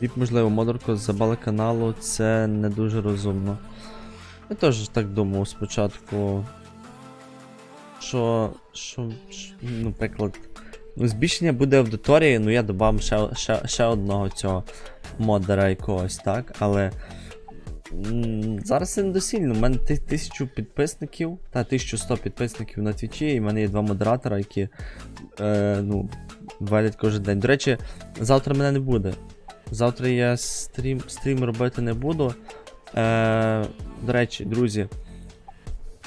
І, можливо, модерко забали каналу це не дуже розумно. Я теж так думав спочатку. Що. що, що наприклад. Ну, збільшення буде аудиторії, ну я додам ще, ще, ще одного цього модера якогось, так? Але. Зараз це недосильно. У мене ти- тисячу підписників та 1100 підписників на твічі, і в мене є два модератора, які е, ну, валять кожен день. До речі, завтра мене не буде. Завтра я стрім, стрім робити не буду. Е, до речі, друзі.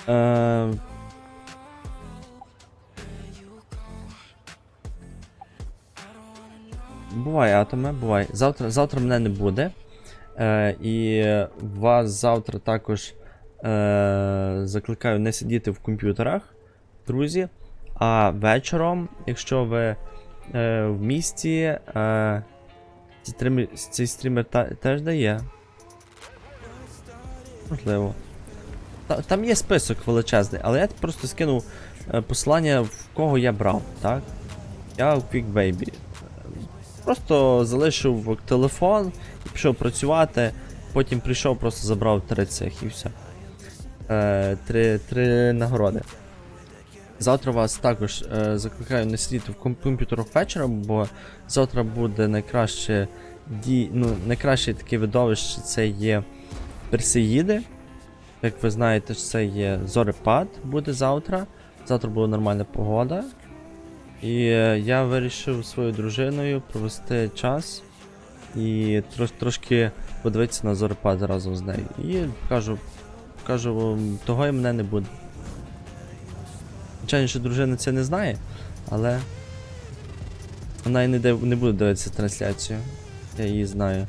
Е, буває, атоме, буває. Завтра, завтра мене не буде. Е, і вас завтра також е, закликаю не сидіти в комп'ютерах, друзі. А вечором, якщо ви е, в місті, е, цей цей стрімер та, теж дає. Можливо. Та, там є список величезний, але я просто скинув е, посилання, в кого я брав, так? Я в QuickBaby. Просто залишив телефон і пішов працювати, потім прийшов, просто забрав три цих і все. Е, три, три нагороди. Завтра вас також е, закликаю не сидіти в ком- комп'ютерах вечором, бо завтра буде найкраще ді... ну, найкраще таке видовище це є Персеїди. Як ви знаєте, це є зорепад буде завтра. Завтра буде нормальна погода. І е, я вирішив своєю дружиною провести час і трош, трошки подивитися на зорепад разом з нею. І кажу, кажу, того і мене не буде. Звичайно, що дружина це не знає, але вона і не, де, не буде дивитися трансляцію. Я її знаю.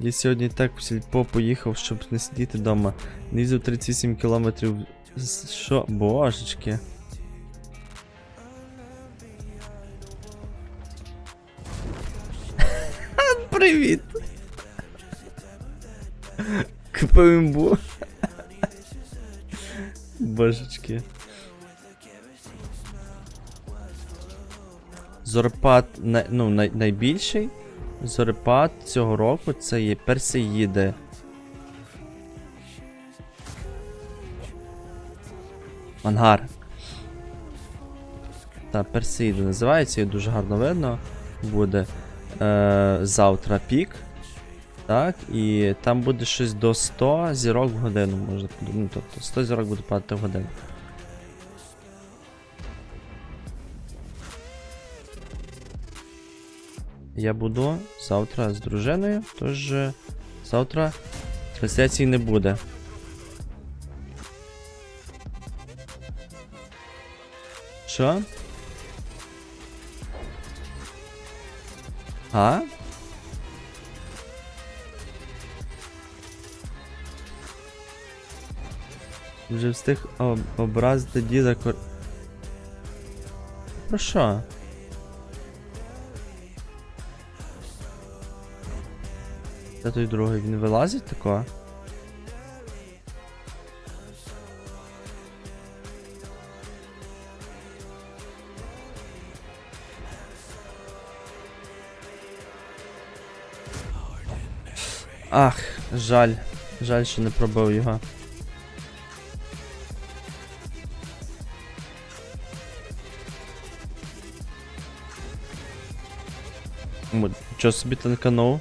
Я сьогодні так в сільпо поїхав, щоб не сидіти вдома. Їздив 38 кілометрів. Що? Божечки. Привіт! КПМБУ. Божечки. Зорепад най, ну, най, найбільший. Зорепад цього року це є Персеїди. Мангар. Та, Персеїди називається, і дуже гарно видно. Буде е, завтра пік. Так, і там буде щось до 100 зірок в годину, подумати. Ну, тобто 100 зірок буде падати в годину. Я буду завтра з дружиною, тож е, завтра трансляції не буде. Що? А? Вже встиг об- образити діда кор... Про що? Де той другий? Він вилазить тако? Ах, жаль. Жаль, що не пробив його. Чо собі танканув?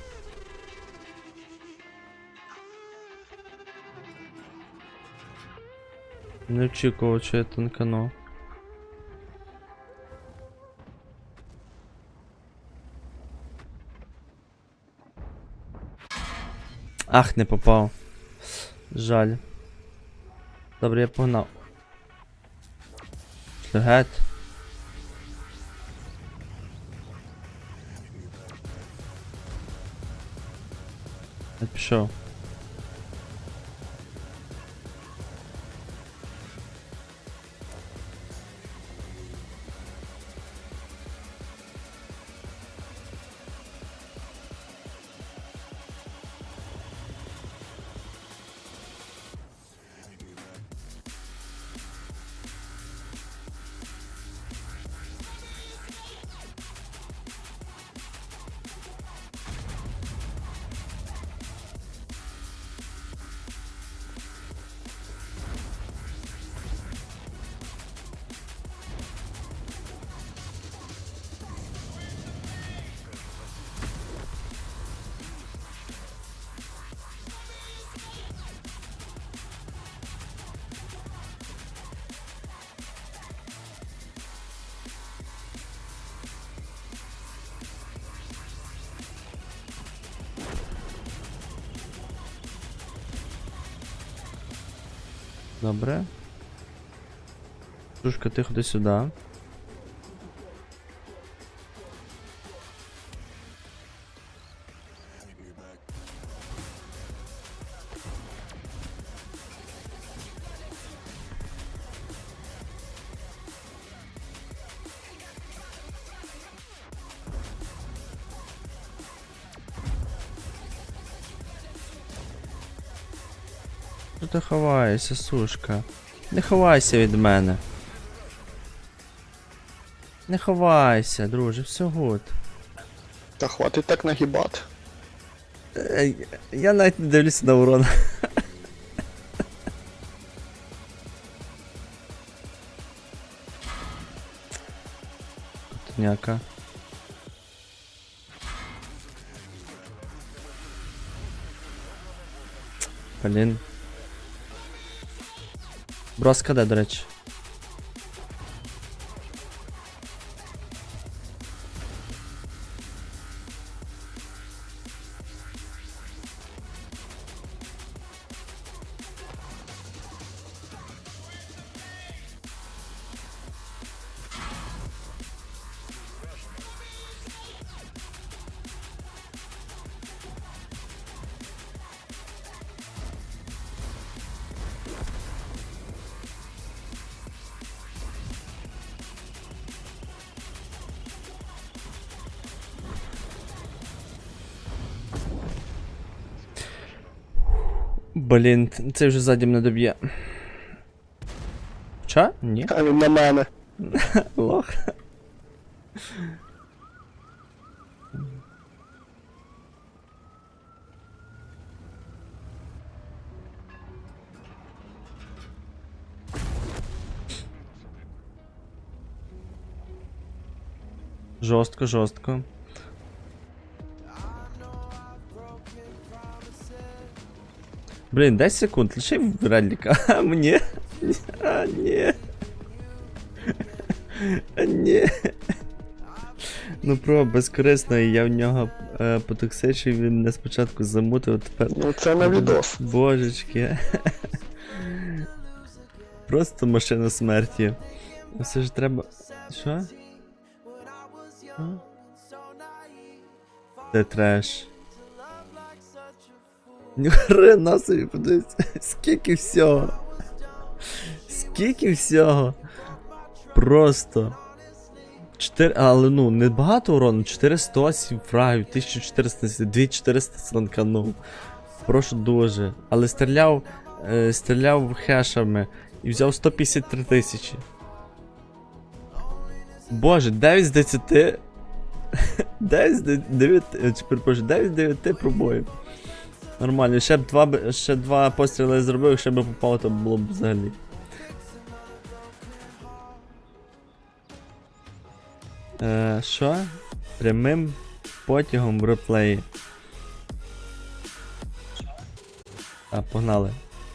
Не очікував, що я танканув. Ах, не попав. Жаль. Добре, я погнав. Шлюгет. Я пішов. Добре. Тушка, ти ходи сюди. Що ти ховаєшся, сушка? Не ховайся від мене. Не ховайся, друже, все гуд. Та хватить так нагибати. Е, Я навіть не дивлюся на урон. Котняка. Блін. Броска де, до речі. Блін, це вже ззаді мене доб'є. Ча? Ні? А він на мене. Лох. Жорстко, жорстко. Блін, 10 секунд, лиши в Редліка. А мені. А, ні. А, ні. Ну про безкорисно, я в нього е, потоксичив, він не спочатку замутив, а тепер. Ну це на відос. Божечки. Просто машина смерті. Все ж треба. Що? Це треш. Ні хрена собі подивись. Скільки всього. Скільки всього. Просто. 4, але ну, не багато урону, 408 фрагів, 1400, 2400 сланканув. Прошу дуже. Але стріляв, е, стріляв хешами і взяв 153 тисячі. Боже, 9 з 10. 9 з 9, е, чи перепрошую, 9 з 9 пробоїв. Нормально, ще б два, ще два постріли зробив, якщо б попало, то було б взагалі. Е, що? Прямим потягом в реплеї. А, погнали.